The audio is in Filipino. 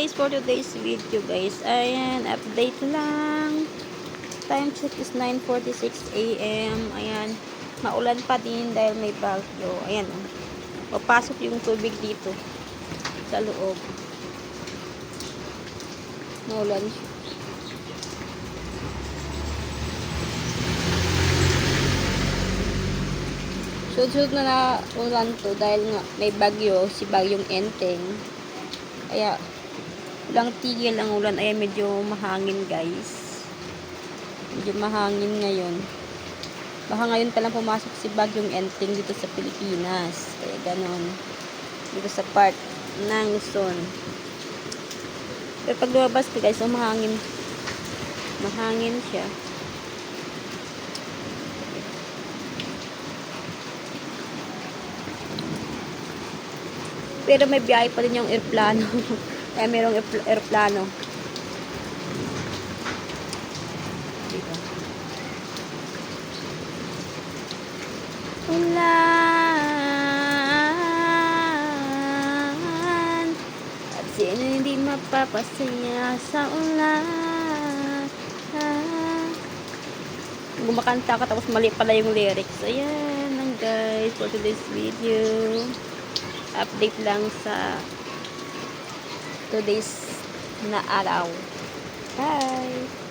guys, for today's video guys, ayan, update lang. Time check is 9.46 a.m. Ayan, maulan pa din dahil may bagyo. Ayan, oh. papasok yung tubig dito sa loob. Maulan siya. Sunod-sunod na na ulan to dahil nga may bagyo, si bagyong Enteng. Kaya, walang tigil ang ulan. Ay, medyo mahangin, guys. Medyo mahangin ngayon. Baka ngayon pa lang pumasok si Bagyong Enteng dito sa Pilipinas. Kaya ganon. Dito sa part ng Luzon. Pero pag lumabas ka, guys, oh, mahangin. Mahangin siya. Pero may biyahe pa din yung aeroplano. Kaya merong aer- aeroplano. Dito. Ulan sino hindi mapapasaya sa ulan Gumakanta ka tapos mali pala yung lyrics. Ayan lang guys for today's video update lang sa today's na araw. Bye!